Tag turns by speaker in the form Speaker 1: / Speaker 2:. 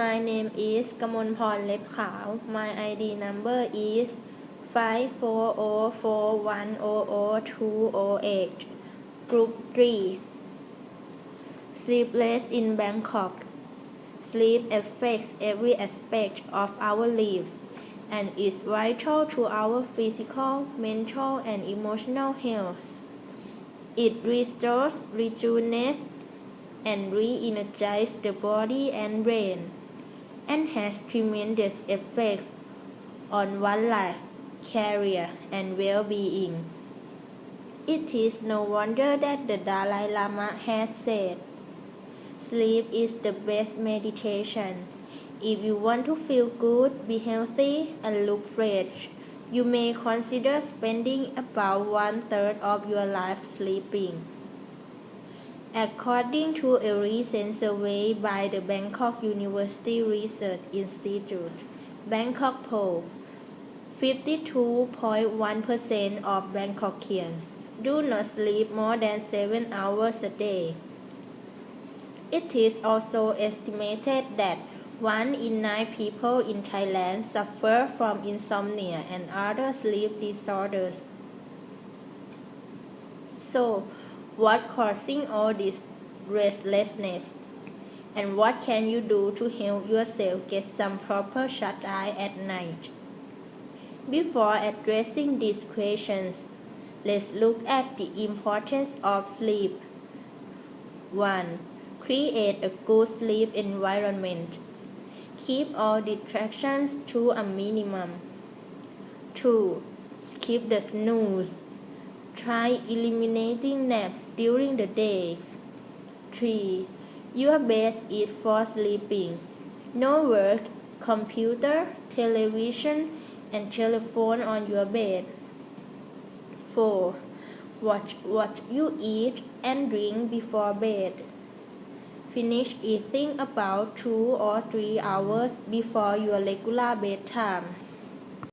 Speaker 1: My name is กมลพรเล็บขาว My ID number is 540410028 Group 3 Sleepless in Bangkok Sleep affects every aspect of our lives and is vital to our physical, mental, and emotional health. It restores, rejuvenates, and re-energizes the body and brain, and has tremendous effects on one's life, career, and well-being. It is no wonder that the Dalai Lama has said, Sleep is the best meditation. If you want to feel good, be healthy, and look fresh, you may consider spending about one third of your life sleeping. According to a recent survey by the Bangkok University Research Institute, Bangkok poll, 52.1% of Bangkokians do not sleep more than 7 hours a day. It is also estimated that 1 in 9 people in Thailand suffer from insomnia and other sleep disorders. So, what causing all this restlessness? And what can you do to help yourself get some proper shut eye at night? Before addressing these questions, let's look at the importance of sleep. 1. Create a good sleep environment. Keep all distractions to a minimum. 2. Skip the snooze. Try eliminating naps during the day. 3. Your best is for sleeping. No work, computer, television, and telephone on your bed. 4. Watch what you eat and drink before bed. Finish eating about 2 or 3 hours before your regular bedtime.